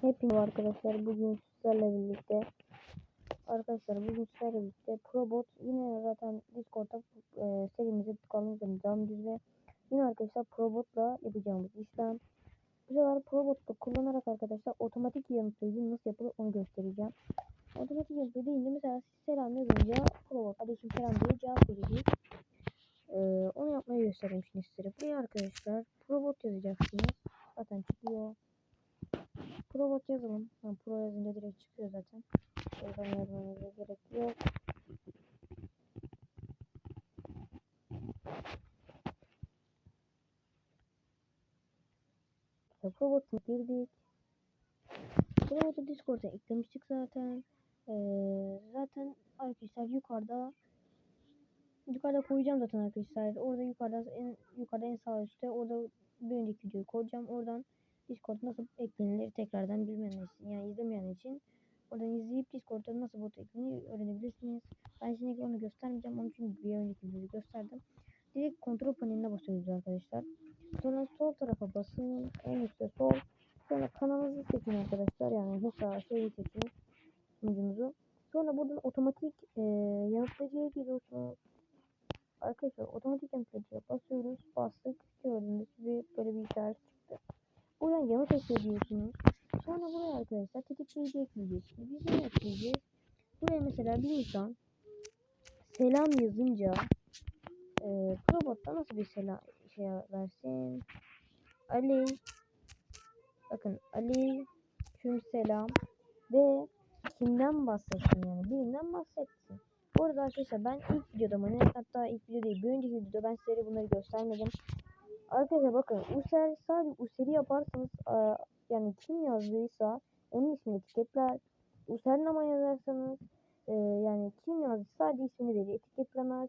Hepiniz arkadaşlar bugün sizlerle birlikte Arkadaşlar bugün sizlerle birlikte Probot yine zaten Discord'da e, serimize kaldığımız yerden devam ediyoruz ve yine arkadaşlar Probot'la yapacağımız işlem bu sefer Probot'ta kullanarak arkadaşlar otomatik yanıtlayıcı nasıl yapılır onu göstereceğim. Otomatik yanıtlayıcı deyince mesela siz selam yazınca Probot aleyküm selam diye cevap verecek. Ee, onu yapmayı göstereyim şimdi size. Buraya arkadaşlar Probot yazacaksınız. Zaten çıkıyor. Probot yazalım. Ha, pro yazınca direkt çıkıyor zaten. Oradan yazmanıza gerek yok. Probot'a girdik. Probot'u Discord'a eklemiştik zaten. Ee, zaten arkadaşlar yukarıda yukarıda koyacağım zaten arkadaşlar. Orada yukarıda en yukarıda en sağ üstte orada bir önceki videoyu koyacağım. Oradan Discord nasıl eklenilir tekrardan bilmeyen için yani izlemeyen için oradan izleyip Discord'da nasıl bot eklenir öğrenebilirsiniz. Ben şimdi onu göstermeyeceğim. Onun için bir önceki videoyu gösterdim. Direkt kontrol paneline basıyoruz arkadaşlar. Sonra sol tarafa basın. En üstte sol. Sonra kanalınızı seçin arkadaşlar. Yani mesela şeyi seçin. Sunucumuzu. Sonra buradan otomatik e, yanıtlayıcıya giriyorsunuz. Arkadaşlar otomatik yanıtlayıcıya basıyoruz. Bastık. Gördüğünüz gibi böyle bir işaret çıktı. Buradan yanıt ekliyorsunuz. Sonra buraya arkadaşlar tetikleyici ekleyeceğiz. Biz ne ekleyeceğiz? Buraya mesela bir insan selam yazınca e, robotta nasıl bir selam şey versin? Ali bakın Ali tüm selam ve kimden bahsetsin yani birinden bahsetsin. Bu arada arkadaşlar ben ilk videoda mı ne hatta ilk video değil bir önceki videoda ben size bunları göstermedim. Arkadaşlar bakın User sadece User'i yaparsanız yani kim yazdıysa onun ismini etiketler. User nama yazarsanız e, yani kim yazdı sadece ismini verir etiketlemez.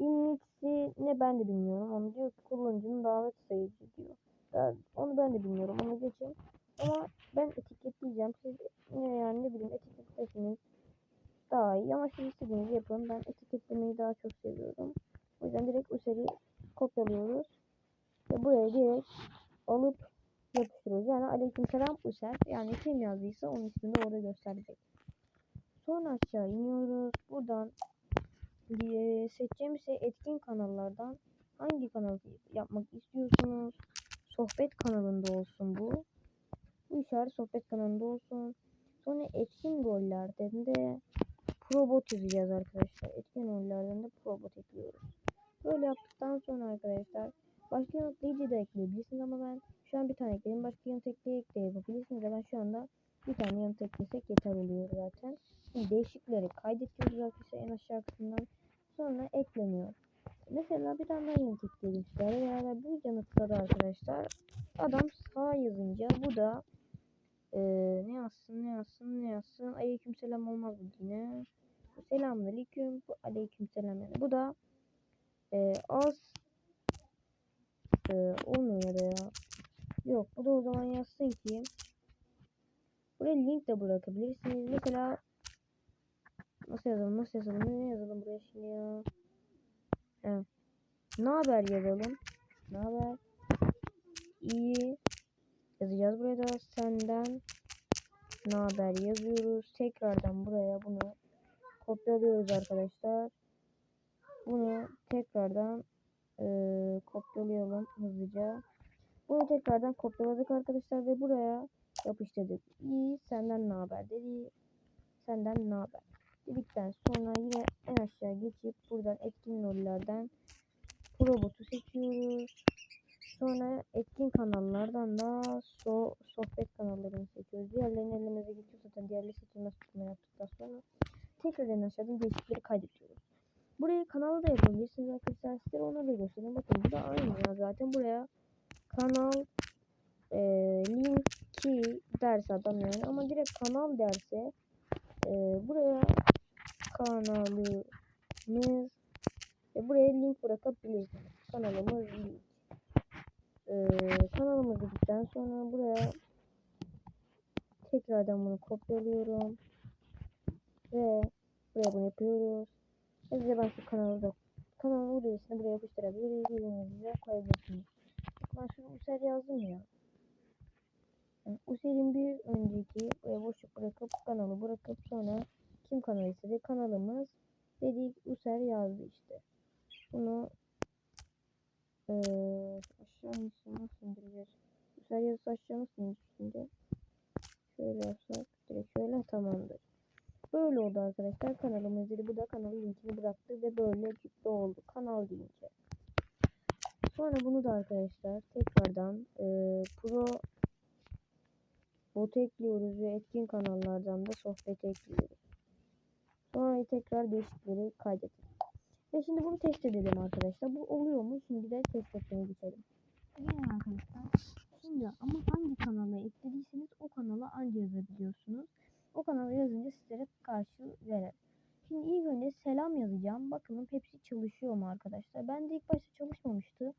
İnmix'i ne ben de bilmiyorum ama diyor ki kullanıcının davet sayıcı diyor. Yani onu ben de bilmiyorum onu geçeyim. Ama ben etiketleyeceğim. Siz ne yani ne bileyim etiketlesiniz daha iyi ama siz istediğinizi yapın. Ben etiketlemeyi daha çok seviyorum. O yüzden direkt User'i kopyalıyoruz. Ve buraya direkt alıp yapıştırıyoruz. Yani aleykümselam User. Yani kim yazdıysa onun ismini orada gösterecek. Sonra aşağı iniyoruz. Buradan seçeceğimiz şey etkin kanallardan hangi kanal yapmak istiyorsunuz? Sohbet kanalında olsun bu. Bu işaret sohbet kanalında olsun. Sonra etkin rollerden de Probot yazacağız arkadaşlar. Etkin rollerden de Probot ekliyoruz. Böyle yaptıktan sonra arkadaşlar başka yanıtlayıcı da ekleyebilirsiniz ama ben şu an bir tane ekledim. Başka yanıt ekleyerek de yapabilirsiniz. Ben şu anda bir tane yanıt eklesek yeter oluyor zaten. Şimdi değişikleri kaydediyoruz arkadaşlar en aşağı kısımdan. Sonra ekleniyor. Mesela bir tane daha yanıt ekleyelim sizlerle beraber bu yanıtları arkadaşlar. Adam sağ yazınca bu da ee, ne yazsın ne yazsın ne yazsın. Aleyküm selam olmaz bu yine. Selamünaleyküm. Bu aleyküm selam yani. Bu da e, az e, olmuyor ya. Yok bu da o zaman yazsın ki buraya link de bırakabilirsiniz. Mesela nasıl yazalım nasıl yazalım ne yazalım buraya şimdi ya. Evet. Ne haber yazalım. Ne haber? İyi. Yazacağız buraya da senden ne haber yazıyoruz. Tekrardan buraya bunu kopyalıyoruz arkadaşlar. Bunu tekrardan e, kopyalayalım hızlıca. Bunu tekrardan kopyaladık arkadaşlar ve buraya yapıştırdık. İyi senden ne haber dedi. Senden ne haber dedikten sonra yine en aşağı geçip buradan etkin rollerden robotu seçiyoruz. Sonra etkin kanallardan da so sohbet kanallarını seçiyoruz. Diğerlerini elimize geçiyor zaten diğerleri seçilmez tutma yaptıktan sonra tekrar en aşağıdan değişiklikleri kaydediyoruz. Buraya kanalı da yapabilirsiniz arkadaşlar. Size onu da göstereyim. Bakın bu da aynı ya zaten buraya kanal e, linki derse adam yani ama direkt kanal derse e, buraya kanalımız ve buraya link bırakabilirsiniz. Kanalımız link. Ee, kanalımız dedikten sonra buraya tekrardan bunu kopyalıyorum ve buraya bunu yapıyoruz. Ve ben şu kanalı da kanalın üyesini buraya yapıştırabiliriz. Ürünümüze koyabilirsiniz. Ben şunu User yazdım ya. Yani User'in bir önce tabii ki buraya boşluk bırakıp kanalı bırakıp sonra kanalı istedi? Kanalımız dedik User yazdı işte. Bunu eee aşağı nasıl indireceğiz? User yazısı aşağı inecek şimdi? Şöyle yapsak direkt şöyle tamamdır. Böyle oldu arkadaşlar kanalımız dedi. Bu da kanalın linkini bıraktı ve böyle yüklü oldu kanal deyince. Sonra bunu da arkadaşlar tekrardan eee Pro bot ekliyoruz ve etkin kanallardan da sohbet ekliyoruz. Sonra tekrar değişikleri kaydedelim. Ve şimdi bunu test edelim arkadaşlar. Bu oluyor mu? Şimdi de test etmeye geçelim. Gelin arkadaşlar. Şimdi ama hangi kanala eklediyseniz o kanala anca yazabiliyorsunuz. O kanala yazınca sizlere karşı verir. Şimdi ilk önce selam yazacağım. Bakalım hepsi çalışıyor mu arkadaşlar. Ben de ilk başta çalışmamıştı.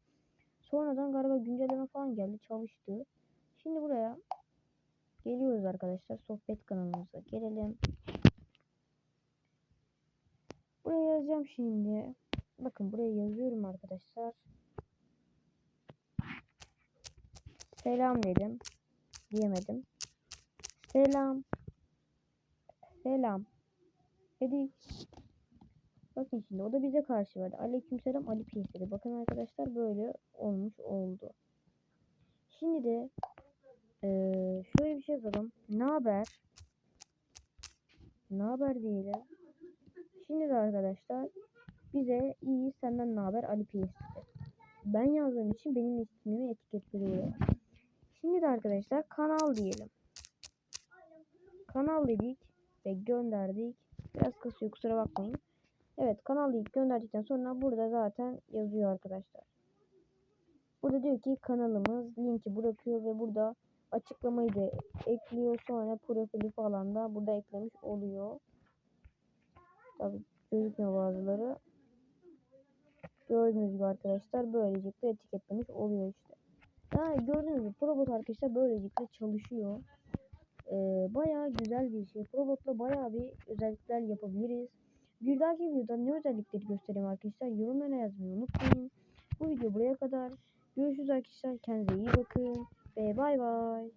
Sonradan galiba güncelleme falan geldi. Çalıştı. Şimdi buraya geliyoruz arkadaşlar. Sohbet kanalımıza gelelim. Buraya yazacağım şimdi. Bakın buraya yazıyorum arkadaşlar. Selam dedim. Diyemedim. Selam. Selam. Dedik. Bakın şimdi o da bize karşı verdi. Aleykümselam Ali Piyseli. Bakın arkadaşlar böyle olmuş oldu. Şimdi de eee, şöyle bir şey yazalım. Ne haber? Ne haber diyelim. Şimdi de arkadaşlar bize iyi senden ne haber Ali Piyseli. Ben yazdığım için benim ismimi etiketleniyor. Şimdi de arkadaşlar kanal diyelim. Kanal dedik ve gönderdik. Biraz kasıyor kusura bakmayın. Evet kanal deyip gönderdikten sonra burada zaten yazıyor arkadaşlar. Burada diyor ki kanalımız linki bırakıyor ve burada açıklamayı da ekliyor. Sonra profili falan da burada eklemiş oluyor. Tabi gözükmüyor bazıları. Gördüğünüz gibi arkadaşlar böylelikle etiketlemiş oluyor işte. Yani gördüğünüz gibi Probot arkadaşlar böylelikle çalışıyor. Ee, bayağı güzel bir şey. Probot'la bayağı bir özellikler yapabiliriz. Bir dahaki videoda ne özellikleri göstereyim arkadaşlar yorumlara yazmayı unutmayın. Bu video buraya kadar. Görüşürüz arkadaşlar. Kendinize iyi bakın. Ve bay bay.